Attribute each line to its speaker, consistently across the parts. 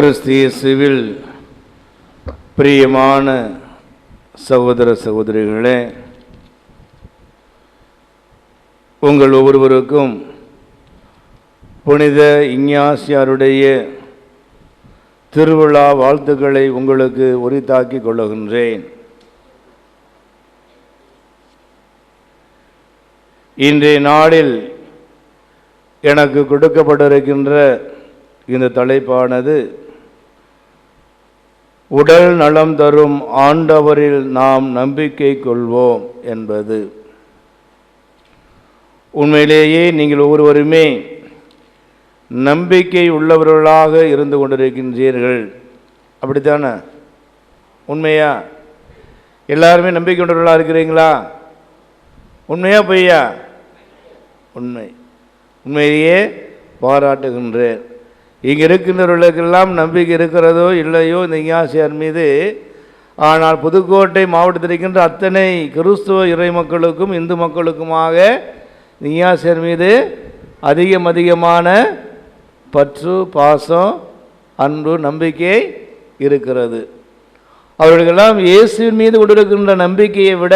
Speaker 1: கிறிஸ்து civil பிரியமான சகோதர சகோதரிகளே உங்கள் ஒவ்வொருவருக்கும் புனித இஞ்ஞாசியாருடைய திருவிழா வாழ்த்துக்களை உங்களுக்கு உரித்தாக்கி கொள்ளுகின்றேன் இன்றைய நாளில் எனக்கு கொடுக்கப்பட்டிருக்கின்ற இந்த தலைப்பானது உடல் நலம் தரும் ஆண்டவரில் நாம் நம்பிக்கை கொள்வோம் என்பது உண்மையிலேயே நீங்கள் ஒவ்வொருவருமே நம்பிக்கை உள்ளவர்களாக இருந்து கொண்டிருக்கின்றீர்கள் அப்படித்தான உண்மையா எல்லாருமே நம்பிக்கை உள்ளவர்களாக இருக்கிறீங்களா உண்மையா பொய்யா உண்மை உண்மையிலேயே பாராட்டுகின்றேன் இங்கே இருக்கின்றவர்களுக்கெல்லாம் நம்பிக்கை இருக்கிறதோ இல்லையோ இந்த இங்காசியார் மீது ஆனால் புதுக்கோட்டை மாவட்டத்தில் இருக்கின்ற அத்தனை கிறிஸ்துவ இறை மக்களுக்கும் இந்து மக்களுக்குமாக நியாசியர் மீது அதிகம் அதிகமான பற்று பாசம் அன்பு நம்பிக்கை இருக்கிறது அவர்களெல்லாம் இயேசுவின் மீது கொண்டிருக்கின்ற நம்பிக்கையை விட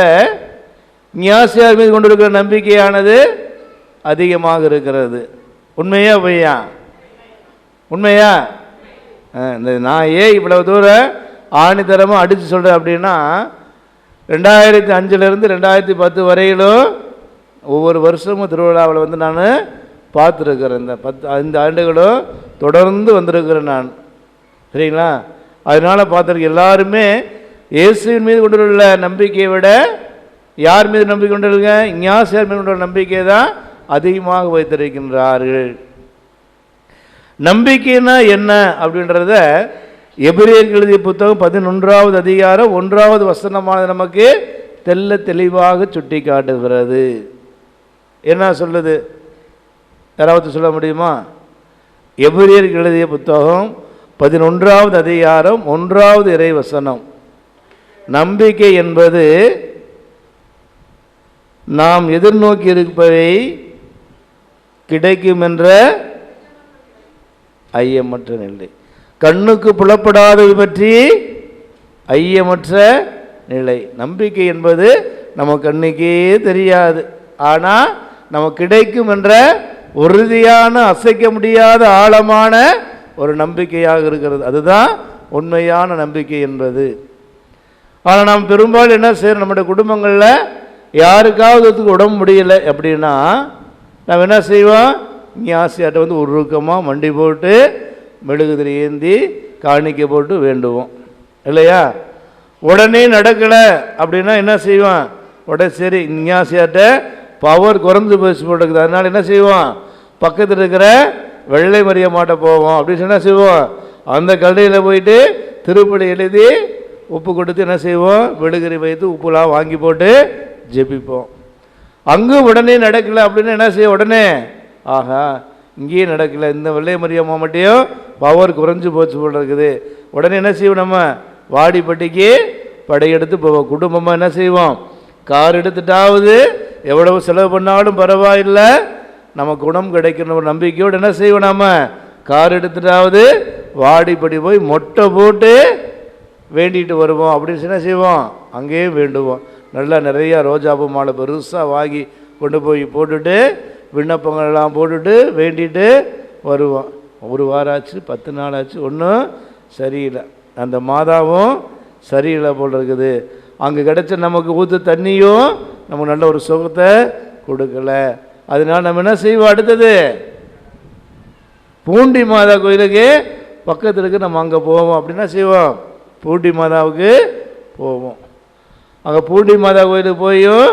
Speaker 1: நியாசியார் மீது கொண்டிருக்கிற நம்பிக்கையானது அதிகமாக இருக்கிறது உண்மையாக பையன் உண்மையா இந்த நான் ஏன் இவ்வளவு தூரம் ஆணித்தரமாக அடித்து சொல்கிறேன் அப்படின்னா ரெண்டாயிரத்தி அஞ்சுலேருந்து ரெண்டாயிரத்தி பத்து வரையிலும் ஒவ்வொரு வருஷமும் திருவிழாவில் வந்து நான் பார்த்துருக்குறேன் இந்த பத்து ஐந்து ஆண்டுகளும் தொடர்ந்து வந்திருக்கிறேன் நான் சரிங்களா அதனால் பார்த்துருக்கேன் எல்லாருமே இயேசுவின் மீது உள்ள நம்பிக்கையை விட யார் மீது நம்பிக்கை கொண்டிருக்க இஞ்ஞாசியார் மீது கொண்டுள்ள நம்பிக்கை தான் அதிகமாக வைத்திருக்கின்றார்கள் நம்பிக்கைனா என்ன அப்படின்றத எபிரியர் எழுதிய புத்தகம் பதினொன்றாவது அதிகாரம் ஒன்றாவது வசனமானது நமக்கு தெல்ல தெளிவாக சுட்டி காட்டுகிறது என்ன சொல்லுது யாராவது சொல்ல முடியுமா எபிரியர் எழுதிய புத்தகம் பதினொன்றாவது அதிகாரம் ஒன்றாவது இறைவசனம் நம்பிக்கை என்பது நாம் எதிர்நோக்கி இருப்பதை கிடைக்கும் என்ற ஐயமற்ற நிலை கண்ணுக்கு புலப்படாதது பற்றி ஐயமற்ற நிலை நம்பிக்கை என்பது நம்ம கண்ணுக்கே தெரியாது ஆனால் நமக்கு கிடைக்கும் என்ற உறுதியான அசைக்க முடியாத ஆழமான ஒரு நம்பிக்கையாக இருக்கிறது அதுதான் உண்மையான நம்பிக்கை என்பது ஆனால் நாம் பெரும்பாலும் என்ன செய்யணும் நம்முடைய குடும்பங்களில் யாருக்காவது உடம்பு முடியலை அப்படின்னா நாம் என்ன செய்வோம் மியாசியாட்ட வந்து உருக்கமாக மண்டி போட்டு மெழுகுதிரி ஏந்தி காணிக்க போட்டு வேண்டுவோம் இல்லையா உடனே நடக்கலை அப்படின்னா என்ன செய்வான் உடனே சரி மியாசியாட்ட பவர் குறைஞ்சு போச்சு போட்டுக்குது அதனால் என்ன செய்வோம் பக்கத்தில் இருக்கிற வெள்ளை மரியமாட்ட போவோம் அப்படின்னு சொன்னால் செய்வோம் அந்த கல்லையில் போயிட்டு திருப்படி எழுதி உப்பு கொடுத்து என்ன செய்வோம் வெளுகறி வைத்து உப்புலாம் வாங்கி போட்டு ஜெபிப்போம் அங்கே உடனே நடக்கலை அப்படின்னு என்ன செய்வோம் உடனே ஆகா இங்கேயும் நடக்கல இந்த வெள்ளை மரியாமா மட்டும் பவர் குறைஞ்சி போச்சு போல் இருக்குது உடனே என்ன செய்வோம் நம்ம வாடிப்பட்டிக்கு படையெடுத்து போவோம் குடும்பமாக என்ன செய்வோம் கார் எடுத்துட்டாவது எவ்வளவு செலவு பண்ணாலும் பரவாயில்லை நம்ம குணம் கிடைக்கணும் ஒரு நம்பிக்கையோடு என்ன செய்வோம் நம்ம கார் எடுத்துட்டாவது வாடிப்படி போய் மொட்டை போட்டு வேண்டிகிட்டு வருவோம் அப்படின்னு என்ன செய்வோம் அங்கேயும் வேண்டுவோம் நல்லா நிறையா ரோஜாப்பூ மாலை பெருசாக வாங்கி கொண்டு போய் போட்டுட்டு விண்ணப்பங்கள்லாம் போட்டுட்டு வேண்டிட்டு வருவோம் ஒரு வாரம் ஆச்சு பத்து நாள் ஆச்சு ஒன்றும் சரியில்லை அந்த மாதாவும் சரியில்லை போல் இருக்குது அங்கே கிடச்ச நமக்கு ஊற்று தண்ணியும் நமக்கு நல்ல ஒரு சுகத்தை கொடுக்கல அதனால் நம்ம என்ன செய்வோம் அடுத்தது பூண்டி மாதா கோயிலுக்கு பக்கத்தில் இருக்கு நம்ம அங்கே போவோம் அப்படின்னா செய்வோம் பூண்டி மாதாவுக்கு போவோம் அங்கே பூண்டி மாதா கோயிலுக்கு போயும்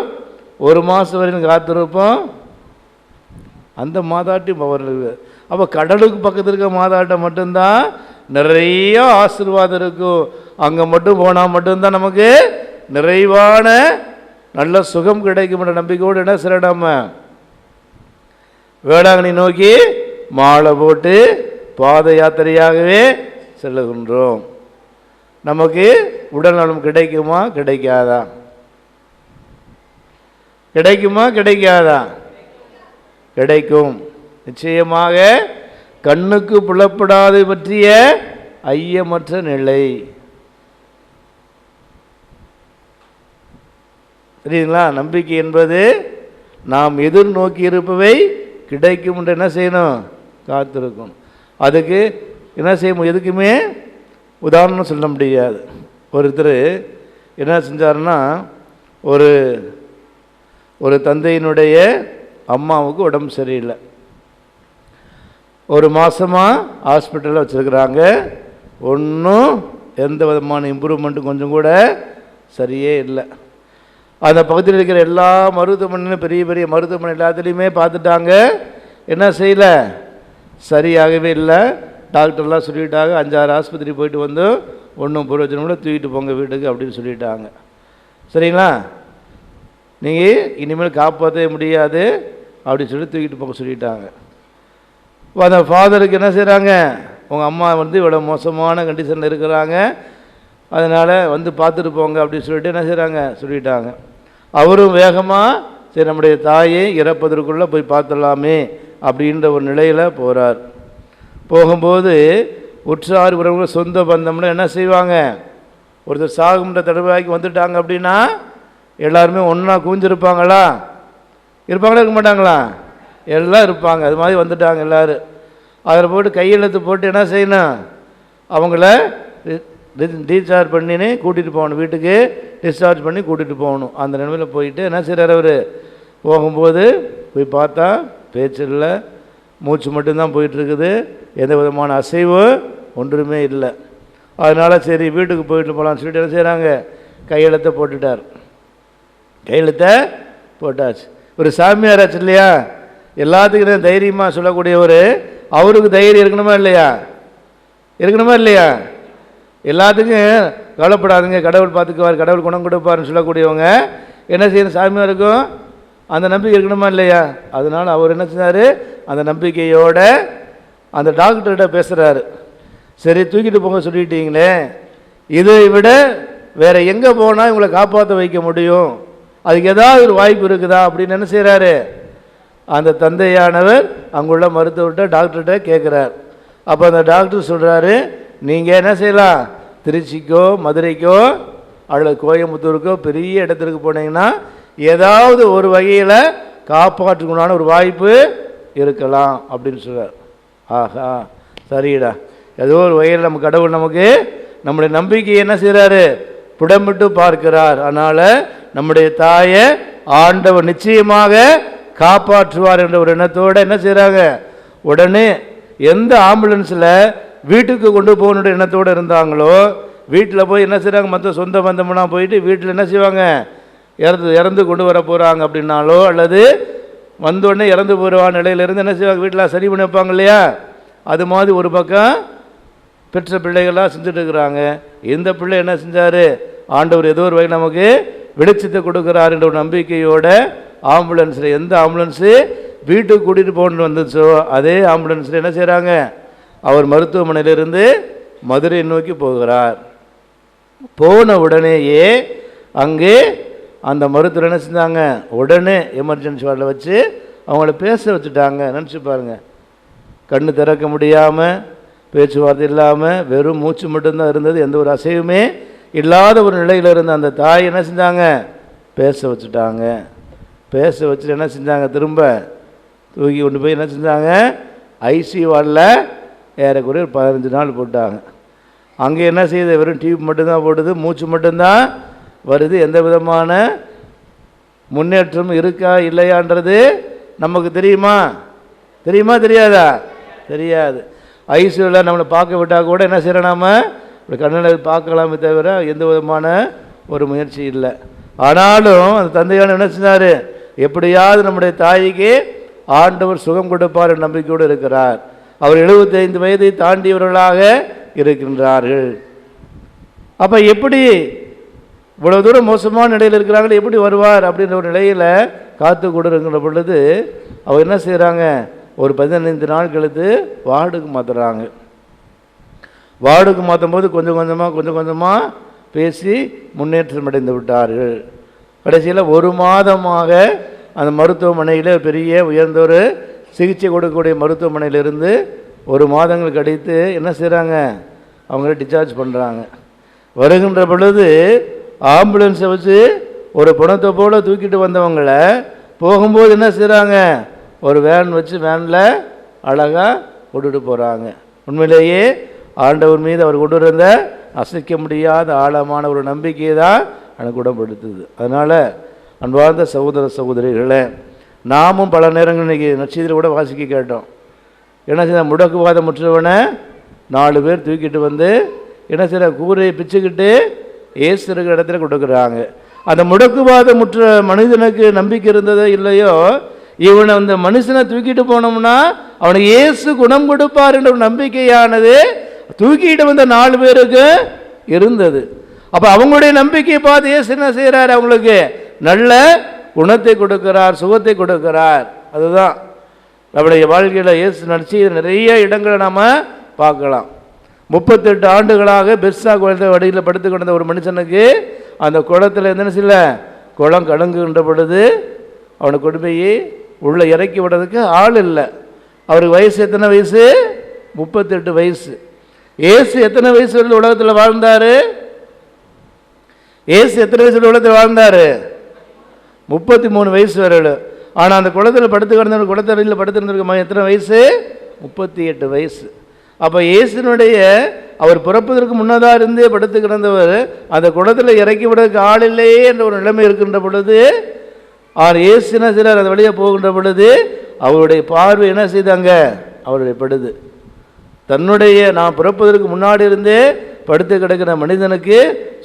Speaker 1: ஒரு மாதம் வரைக்கும் காத்திருப்போம் அந்த மாதாட்டி பவர் இருக்குது அப்போ கடலுக்கு பக்கத்தில் இருக்க மாதாட்டை மட்டும்தான் நிறைய ஆசிர்வாதம் இருக்கும் அங்கே மட்டும் போனால் மட்டும்தான் நமக்கு நிறைவான நல்ல சுகம் கிடைக்கும்ன்ற நம்பிக்கையோடு என்ன சில நம்ம வேளாங்கண்ணி நோக்கி மாலை போட்டு பாத யாத்திரையாகவே செல்லுகின்றோம் நமக்கு உடல் நலம் கிடைக்குமா கிடைக்காதா கிடைக்குமா கிடைக்காதா கிடைக்கும் நிச்சயமாக கண்ணுக்கு புலப்படாது பற்றிய ஐயமற்ற நிலை தெரியுதுங்களா நம்பிக்கை என்பது நாம் எதிர்நோக்கி இருப்பவை கிடைக்கும் என்று என்ன செய்யணும் காத்திருக்கணும் அதுக்கு என்ன செய்ய எதுக்குமே உதாரணம் சொல்ல முடியாது ஒருத்தர் என்ன செஞ்சாருன்னா ஒரு ஒரு தந்தையினுடைய அம்மாவுக்கு உடம்பு சரியில்லை ஒரு மாதமாக ஹாஸ்பிட்டலில் வச்சுருக்குறாங்க ஒன்றும் எந்த விதமான இம்ப்ரூவ்மெண்ட்டும் கொஞ்சம் கூட சரியே இல்லை அந்த பகுதியில் இருக்கிற எல்லா மருத்துவமனையிலும் பெரிய பெரிய மருத்துவமனை எல்லாத்துலேயுமே பார்த்துட்டாங்க என்ன செய்யலை சரியாகவே இல்லை டாக்டர்லாம் சொல்லிவிட்டாங்க அஞ்சாறு ஆஸ்பத்திரி போயிட்டு வந்து ஒன்றும் கூட தூக்கிட்டு போங்க வீட்டுக்கு அப்படின்னு சொல்லிட்டாங்க சரிங்களா நீங்கள் இனிமேல் காப்பாற்றவே முடியாது அப்படின்னு சொல்லி தூக்கிட்டு போக சொல்லிட்டாங்க இப்போ அந்த ஃபாதருக்கு என்ன செய்கிறாங்க உங்கள் அம்மா வந்து இவ்வளோ மோசமான கண்டிஷனில் இருக்கிறாங்க அதனால் வந்து பார்த்துட்டு போங்க அப்படின்னு சொல்லிட்டு என்ன செய்கிறாங்க சொல்லிட்டாங்க அவரும் வேகமாக சரி நம்முடைய தாயை இறப்பதற்குள்ளே போய் பார்த்துடலாமே அப்படின்ற ஒரு நிலையில் போகிறார் போகும்போது உற்றார் உறவுகள் சொந்த பந்தம்னா என்ன செய்வாங்க ஒருத்தர் சாகுன்ற தடவை வந்துட்டாங்க அப்படின்னா எல்லாருமே ஒன்றா குவிஞ்சிருப்பாங்களா இருப்பாங்களா இருக்க மாட்டாங்களா எல்லாம் இருப்பாங்க அது மாதிரி வந்துட்டாங்க எல்லோரும் அதில் போட்டு கையெழுத்து போட்டு என்ன செய்யணும் அவங்கள டிஸ்சார்ஜ் பண்ணினே கூட்டிகிட்டு போகணும் வீட்டுக்கு டிஸ்சார்ஜ் பண்ணி கூட்டிகிட்டு போகணும் அந்த நிலமையில் போயிட்டு என்ன செய்கிறார் அவர் போகும்போது போய் பார்த்தா பேச்சில் மூச்சு மட்டும்தான் போயிட்டுருக்குது எந்த விதமான அசைவு ஒன்றுமே இல்லை அதனால் சரி வீட்டுக்கு போயிட்டு போகலான்னு சொல்லிட்டு என்ன செய்கிறாங்க கையெழுத்தை போட்டுட்டார் கையெழுத்தை போட்டாச்சு ஒரு சாமியாராச்சு இல்லையா எல்லாத்துக்கும் தான் தைரியமாக சொல்லக்கூடியவர் அவருக்கு தைரியம் இருக்கணுமா இல்லையா இருக்கணுமா இல்லையா எல்லாத்துக்கும் கவலைப்படாதுங்க கடவுள் பார்த்துக்குவார் கடவுள் குணம் கொடுப்பார்னு சொல்லக்கூடியவங்க என்ன செய்யணும் சாமியாருக்கும் அந்த நம்பிக்கை இருக்கணுமா இல்லையா அதனால் அவர் என்ன செஞ்சார் அந்த நம்பிக்கையோட அந்த டாக்டர்கிட்ட பேசுகிறாரு சரி தூக்கிட்டு போங்க சொல்லிட்டீங்களே இதை விட வேறு எங்கே போனால் இவங்களை காப்பாற்ற வைக்க முடியும் அதுக்கு ஏதாவது ஒரு வாய்ப்பு இருக்குதா அப்படின்னு என்ன செய்கிறாரு அந்த தந்தையானவர் அங்குள்ள மருத்துவர்கிட்ட டாக்டர்கிட்ட கேட்குறார் அப்போ அந்த டாக்டர் சொல்கிறாரு நீங்கள் என்ன செய்யலாம் திருச்சிக்கோ மதுரைக்கோ அல்லது கோயம்புத்தூருக்கோ பெரிய இடத்திற்கு போனீங்கன்னா ஏதாவது ஒரு வகையில் காப்பாற்றுக்கணும்னு ஒரு வாய்ப்பு இருக்கலாம் அப்படின்னு சொல்கிறார் ஆஹா சரிடா ஏதோ ஒரு வகையில் நம்ம கடவுள் நமக்கு நம்முடைய நம்பிக்கையை என்ன செய்கிறாரு திடமிட்டு பார்க்கிறார் அதனால் நம்முடைய தாயை ஆண்டவர் நிச்சயமாக காப்பாற்றுவார் என்ற ஒரு எண்ணத்தோடு என்ன செய்கிறாங்க உடனே எந்த ஆம்புலன்ஸில் வீட்டுக்கு கொண்டு போகணுன்ற எண்ணத்தோடு இருந்தாங்களோ வீட்டில் போய் என்ன செய்கிறாங்க மற்ற சொந்த பந்தமெல்லாம் போயிட்டு வீட்டில் என்ன செய்வாங்க இறந்து இறந்து கொண்டு வர போகிறாங்க அப்படின்னாலோ அல்லது வந்தோடனே இறந்து போயிடுவான் நிலையிலேருந்து என்ன செய்வாங்க வீட்டில் சரி பண்ணி வைப்பாங்க இல்லையா அது மாதிரி ஒரு பக்கம் பெற்ற பிள்ளைகளாக செஞ்சுட்டு இருக்கிறாங்க இந்த பிள்ளை என்ன செஞ்சார் ஆண்டவர் ஏதோ ஒரு வகையில் நமக்கு வெளிச்சத்தை கொடுக்குறார் என்ற ஒரு நம்பிக்கையோட ஆம்புலன்ஸில் எந்த ஆம்புலன்ஸு வீட்டுக்கு கூட்டிகிட்டு போகணுன்னு வந்துச்சோ அதே ஆம்புலன்ஸில் என்ன செய்கிறாங்க அவர் மருத்துவமனையிலிருந்து மதுரை நோக்கி போகிறார் போன உடனேயே அங்கே அந்த மருத்துவர் என்ன செஞ்சாங்க உடனே எமர்ஜென்சி வார்டில் வச்சு அவங்கள பேச வச்சுட்டாங்க நினச்சி பாருங்கள் கண்ணு திறக்க முடியாமல் பேச்சுவார்த்தை இல்லாமல் வெறும் மூச்சு மட்டும்தான் இருந்தது எந்த ஒரு அசைவுமே இல்லாத ஒரு நிலையில் இருந்த அந்த தாய் என்ன செஞ்சாங்க பேச வச்சுட்டாங்க பேச வச்சுட்டு என்ன செஞ்சாங்க திரும்ப தூக்கி கொண்டு போய் என்ன செஞ்சாங்க ஐசி வார்டில் ஏறக்குறைய ஒரு பதினஞ்சு நாள் போட்டாங்க அங்கே என்ன செய்யுது வெறும் டியூப் மட்டும்தான் போடுது மூச்சு மட்டும்தான் வருது எந்த விதமான முன்னேற்றம் இருக்கா இல்லையான்றது நமக்கு தெரியுமா தெரியுமா தெரியாதா தெரியாது ஐஸ்வர்லாம் நம்மளை பார்க்க விட்டால் கூட என்ன செய்கிறோம் நாம் இப்படி கண்ணில் பார்க்கலாமே தவிர எந்த விதமான ஒரு முயற்சி இல்லை ஆனாலும் அந்த தந்தையான என்ன செஞ்சார் எப்படியாவது நம்முடைய தாய்க்கு ஆண்டவர் சுகம் கொடுப்பார் நம்பிக்கையோடு இருக்கிறார் அவர் எழுபத்தைந்து வயதை தாண்டியவர்களாக இருக்கின்றார்கள் அப்போ எப்படி இவ்வளோ தூரம் மோசமான நிலையில் இருக்கிறாங்களே எப்படி வருவார் அப்படின்ற ஒரு நிலையில் காத்து கொடுங்கிற பொழுது அவர் என்ன செய்கிறாங்க ஒரு பதினைந்து நாள் கழுத்து வார்டுக்கு மாற்றுறாங்க வார்டுக்கு மாற்றும் போது கொஞ்சம் கொஞ்சமாக கொஞ்சம் கொஞ்சமாக பேசி முன்னேற்றம் அடைந்து விட்டார்கள் கடைசியில் ஒரு மாதமாக அந்த மருத்துவமனையில் பெரிய ஒரு சிகிச்சை கொடுக்கக்கூடிய மருத்துவமனையிலிருந்து ஒரு மாதங்கள் கழித்து என்ன செய்கிறாங்க அவங்கள டிஸ்சார்ஜ் பண்ணுறாங்க வருகின்ற பொழுது ஆம்புலன்ஸை வச்சு ஒரு பணத்தை போல் தூக்கிட்டு வந்தவங்களை போகும்போது என்ன செய்கிறாங்க ஒரு வேன் வச்சு வேனில் அழகாக கொண்டுட்டு போகிறாங்க உண்மையிலேயே ஆண்டவர் மீது அவர் கொண்டு வந்த அசைக்க முடியாத ஆழமான ஒரு நம்பிக்கையை தான் எனக்கு உடம்படுத்துது அதனால் அன்பார்ந்த சகோதர சகோதரிகளை நாமும் பல நேரங்கள் இன்றைக்கி நட்சத்திரம் கூட வாசிக்க கேட்டோம் என்ன செய்ய முடக்குவாதம் முற்றவனை நாலு பேர் தூக்கிட்டு வந்து என்ன செய்கிற கூரையை பிச்சுக்கிட்டு ஏசு இடத்துல கொடுக்குறாங்க அந்த முடக்குவாதம் முற்ற மனிதனுக்கு நம்பிக்கை இருந்ததோ இல்லையோ இவனை அந்த மனுஷனை தூக்கிட்டு போனோம்னா அவனுக்கு இயேசு குணம் கொடுப்பார் என்ற நம்பிக்கையானது தூக்கிட்டு வந்த நாலு பேருக்கு இருந்தது அப்போ அவங்களுடைய நம்பிக்கையை பார்த்து இயேசு என்ன செய்கிறார் அவங்களுக்கு நல்ல குணத்தை கொடுக்கிறார் சுகத்தை கொடுக்கிறார் அதுதான் நம்முடைய வாழ்க்கையில் இயேசு நடிச்சு நிறைய இடங்களை நாம் பார்க்கலாம் முப்பத்தெட்டு ஆண்டுகளாக பெர்சா குழந்தை வடியில் படுத்து கொண்ட ஒரு மனுஷனுக்கு அந்த குளத்தில் என்னென்ன சில குளம் கலங்குகின்ற பொழுது அவனை கொடுமையை உள்ளே இறக்கி விடுறதுக்கு ஆள் இல்லை அவருக்கு வயசு எத்தனை வயசு முப்பத்தெட்டு வயசு ஏசு எத்தனை வயசு வரையில் உலகத்தில் வாழ்ந்தார் ஏசு எத்தனை வயசு உலகத்தில் வாழ்ந்தார் முப்பத்தி மூணு வயசு வரையில் ஆனால் அந்த குளத்தில் படுத்து கிடந்த குளத்தறையில் படுத்திருந்திருக்க எத்தனை வயசு முப்பத்தி எட்டு வயசு அப்போ இயேசுனுடைய அவர் பிறப்பதற்கு முன்னதாக இருந்தே படுத்து கிடந்தவர் அந்த குளத்தில் இறக்கி விடுறதுக்கு ஆள் இல்லையே என்ற ஒரு நிலைமை இருக்கின்ற பொழுது அவர் என்ன செய்கிறார் அதை வழியாக போகின்ற பொழுது அவருடைய பார்வை என்ன செய்தாங்க அவருடைய படுது தன்னுடைய நான் பிறப்பதற்கு முன்னாடி இருந்தே படுத்து கிடக்கிற மனிதனுக்கு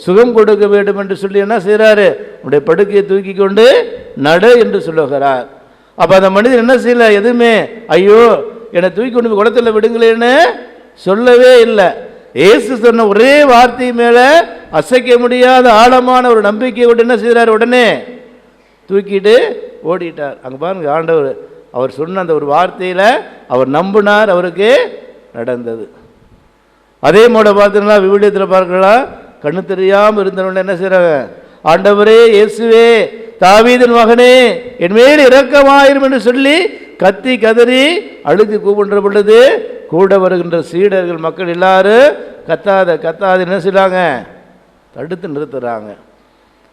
Speaker 1: சுகம் கொடுக்க வேண்டும் என்று சொல்லி என்ன செய்கிறாரு உடைய படுக்கையை தூக்கி கொண்டு நடு என்று சொல்லுகிறார் அப்போ அந்த மனிதன் என்ன செய்யல எதுவுமே ஐயோ என்னை தூக்கி கொண்டு போய் குளத்தில் விடுங்களேன்னு சொல்லவே இல்லை ஏசு சொன்ன ஒரே வார்த்தை மேலே அசைக்க முடியாத ஆழமான ஒரு நம்பிக்கையை விட்டு என்ன செய்கிறார் உடனே தூக்கிட்டு ஓடிட்டார் அங்கே பாருங்கள் ஆண்டவர் அவர் சொன்ன அந்த ஒரு வார்த்தையில் அவர் நம்பினார் அவருக்கு நடந்தது அதே மூட பார்த்தீங்கன்னா விவிலியத்தில் பார்க்கலாம் கண்ணு தெரியாமல் இருந்தவன என்ன செய்கிறாங்க ஆண்டவரே இயேசுவே தாவீதன் மகனே என்மேல் மேல் இரக்கமாயிரும் என்று சொல்லி கத்தி கதறி அழுத்தி கூப்பிடுற பொழுது கூட வருகின்ற சீடர்கள் மக்கள் எல்லாரும் கத்தாத கத்தாத என்ன செய்கிறாங்க தடுத்து நிறுத்துகிறாங்க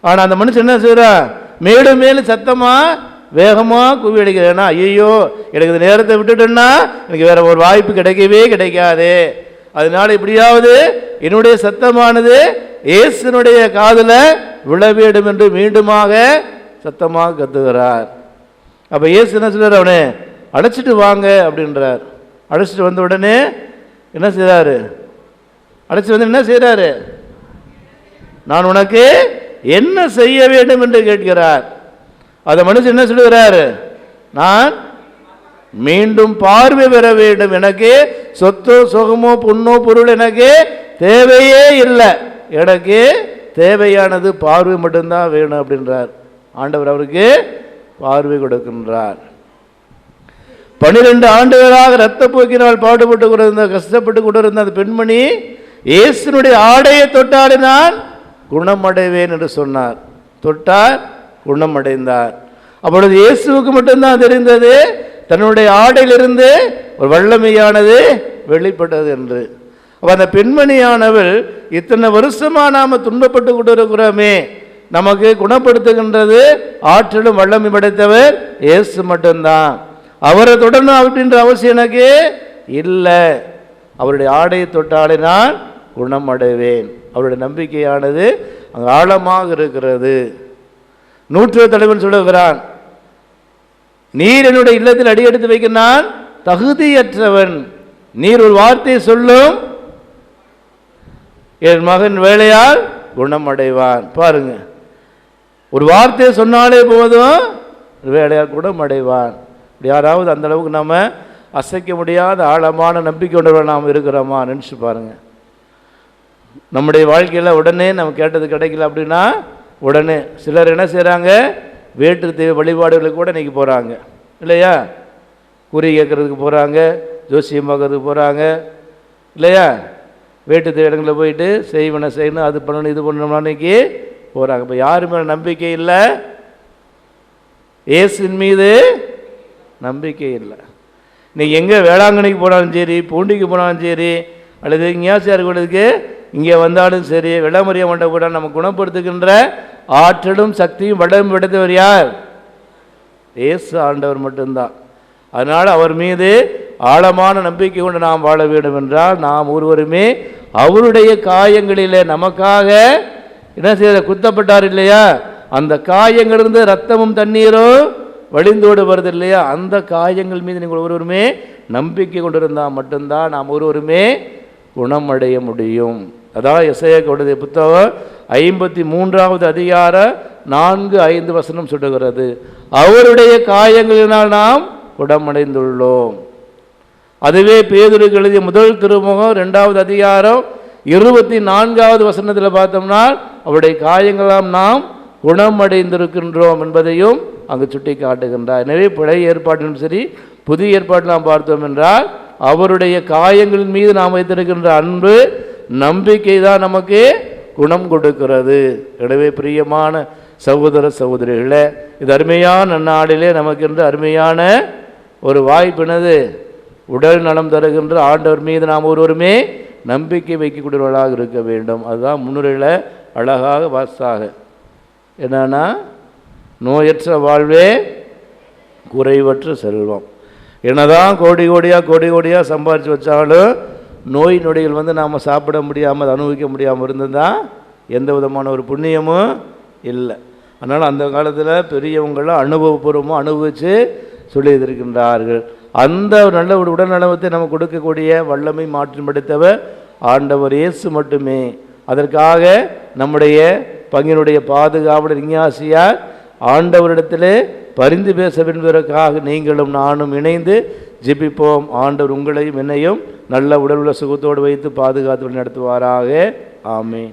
Speaker 1: ஆனால் அந்த மனுஷன் என்ன செய்கிறான் மேலும் மேலும் சத்தமாக வேகமாக குவி அடிக்கிறேன்னா ஐயோ எனக்கு இந்த நேரத்தை விட்டுட்டேன்னா எனக்கு வேறு ஒரு வாய்ப்பு கிடைக்கவே கிடைக்காது அதனால் இப்படியாவது என்னுடைய சத்தமானது இயேசுனுடைய காதில் விழ வேண்டும் என்று மீண்டுமாக சத்தமாக கத்துகிறார் அப்போ இயேசு என்ன சொல்கிறார் அவனே அழைச்சிட்டு வாங்க அப்படின்றார் அழைச்சிட்டு வந்த உடனே என்ன செய்கிறாரு அழைச்சிட்டு வந்து என்ன செய்கிறாரு நான் உனக்கு என்ன செய்ய வேண்டும் என்று கேட்கிறார் அதை மனுஷன் என்ன சொல்லுகிறார் நான் மீண்டும் பார்வை பெற வேண்டும் எனக்கு சொத்தோ சுகமோ புண்ணோ பொருள் எனக்கு தேவையே இல்லை எனக்கு தேவையானது பார்வை மட்டும்தான் வேணும் அப்படின்றார் ஆண்டவர் அவருக்கு பார்வை கொடுக்கின்றார் பனிரெண்டு ஆண்டுகளாக போக்கினால் பாடுபட்டு கொண்டிருந்த கஷ்டப்பட்டு கொண்டிருந்த அந்த பெண்மணி இயேசுனுடைய ஆடையை நான் குணமடைவேன் என்று சொன்னார் தொட்டார் குணமடைந்தார் அப்பொழுது இயேசுவுக்கு மட்டும்தான் தெரிந்தது தன்னுடைய ஆடையிலிருந்து ஒரு வல்லமையானது வெளிப்பட்டது என்று அப்போ அந்த பெண்மணியானவள் இத்தனை வருஷமாக நாம் துன்பப்பட்டு கொண்டிருக்கிறோமே இருக்கிறோமே நமக்கு குணப்படுத்துகின்றது ஆற்றலும் வல்லமை படைத்தவர் இயேசு மட்டும்தான் அவரை தொடரணும் அப்படின்ற அவசியம் எனக்கு இல்லை அவருடைய ஆடையை தொட்டாலே நான் குணமடைவேன் அவருடைய நம்பிக்கையானது அங்கு ஆழமாக இருக்கிறது நூற்று தலைவன் சொல்லுகிறான் நீர் என்னுடைய இல்லத்தில் அடியெடுத்து வைக்க நான் தகுதியற்றவன் நீர் ஒரு வார்த்தையை சொல்லும் என் மகன் வேலையால் குணமடைவான் பாருங்க ஒரு வார்த்தையை சொன்னாலே போதும் வேலையால் குணமடைவான் யாராவது அந்த அளவுக்கு நம்ம அசைக்க முடியாத ஆழமான நம்பிக்கை உணர்வை நாம் இருக்கிறோமா நினச்சி பாருங்கள் நம்முடைய வாழ்க்கையில் உடனே நம்ம கேட்டது கிடைக்கல அப்படின்னா உடனே சிலர் என்ன செய்கிறாங்க வேற்று தெய்வ வழிபாடுகளுக்கு கூட இன்றைக்கி போகிறாங்க இல்லையா குறி கேட்குறதுக்கு போகிறாங்க ஜோசியம் பார்க்கறதுக்கு போகிறாங்க இல்லையா வேட்டு இடங்களில் போயிட்டு செய்வன செய்யணும் அது பண்ணணும் இது பண்ணணும்னா இன்றைக்கி போகிறாங்க இப்போ யாரு மேலே நம்பிக்கை இல்லை ஏசின் மீது நம்பிக்கை இல்லை நீ எங்கே வேளாங்கண்ணிக்கு போனாலும் சரி பூண்டிக்கு போனாலும் சரி அல்லது எங்கேயாச்சும் இருக்கக்கூடாதுக்கு இங்கே வந்தாலும் சரி விளமுறைய மண்டபம் நம்ம குணப்படுத்துகின்ற ஆற்றலும் சக்தியும் விடம் விடுத்தவர் யார் இயேசு ஆண்டவர் மட்டும்தான் அதனால் அவர் மீது ஆழமான நம்பிக்கை கொண்டு நாம் வாழ வேண்டும் என்றால் நாம் ஒருவருமே அவருடைய காயங்களிலே நமக்காக என்ன செய்த குத்தப்பட்டார் இல்லையா அந்த காயங்களிலிருந்து ரத்தமும் தண்ணீரும் வழிந்தோடு வருது இல்லையா அந்த காயங்கள் மீது நீங்கள் ஒருவருமே நம்பிக்கை கொண்டிருந்தால் மட்டும்தான் நாம் ஒருவருமே குணமடைய முடியும் அதான் இசையக்கூடிய புத்தகம் ஐம்பத்தி மூன்றாவது அதிகார நான்கு ஐந்து வசனம் சொல்லுகிறது அவருடைய காயங்களினால் நாம் குடமடைந்துள்ளோம் அதுவே பேதுருக்கு எழுதிய முதல் திருமுகம் ரெண்டாவது அதிகாரம் இருபத்தி நான்காவது வசனத்தில் பார்த்தோம்னா அவருடைய காயங்களாம் நாம் குணமடைந்திருக்கின்றோம் என்பதையும் அங்கு சுட்டி காட்டுகின்றார் எனவே பழைய ஏற்பாட்டிலும் சரி புதிய ஏற்பாட்டில் நாம் பார்த்தோம் என்றால் அவருடைய காயங்களின் மீது நாம் வைத்திருக்கின்ற அன்பு நம்பிக்கை தான் நமக்கு குணம் கொடுக்கிறது எனவே பிரியமான சகோதர சகோதரிகளே இது அருமையான நாளிலே நமக்கு என்று அருமையான ஒரு வாய்ப்பினது உடல் நலம் தருகின்ற ஆண்டவர் மீது நாம் ஒருவருமே நம்பிக்கை வைக்கக்கூடியவர்களாக இருக்க வேண்டும் அதுதான் முன்னுரையில் அழகாக வாசாக என்னன்னா நோயற்ற வாழ்வே குறைவற்ற செல்வம் என்னதான் கோடி கோடியாக கோடி கோடியாக சம்பாதிச்சு வச்சாலும் நோய் நொடிகள் வந்து நாம் சாப்பிட முடியாமல் அனுபவிக்க முடியாமல் இருந்ததுதான் எந்த விதமான ஒரு புண்ணியமும் இல்லை அதனால் அந்த காலத்தில் பெரியவங்களும் அனுபவபூர்வமாக அனுபவித்து சொல்லியிருக்கின்றார்கள் அந்த நல்ல ஒரு உடல்நலத்தை நம்ம கொடுக்கக்கூடிய வல்லமை மாற்றம் படைத்தவர் ஆண்டவர் இயேசு மட்டுமே அதற்காக நம்முடைய பங்கினுடைய பாதுகாவலர் இஞ்ஞாசியார் ஆண்டவரிடத்திலே பரிந்து பேச விரும்புவதற்காக நீங்களும் நானும் இணைந்து ஜிபிப்போம் ஆண்டவர் உங்களையும் என்னையும் நல்ல உடல் உள்ள சுகத்தோடு வைத்து பாதுகாத்து நடத்துவாராக ஆமீன்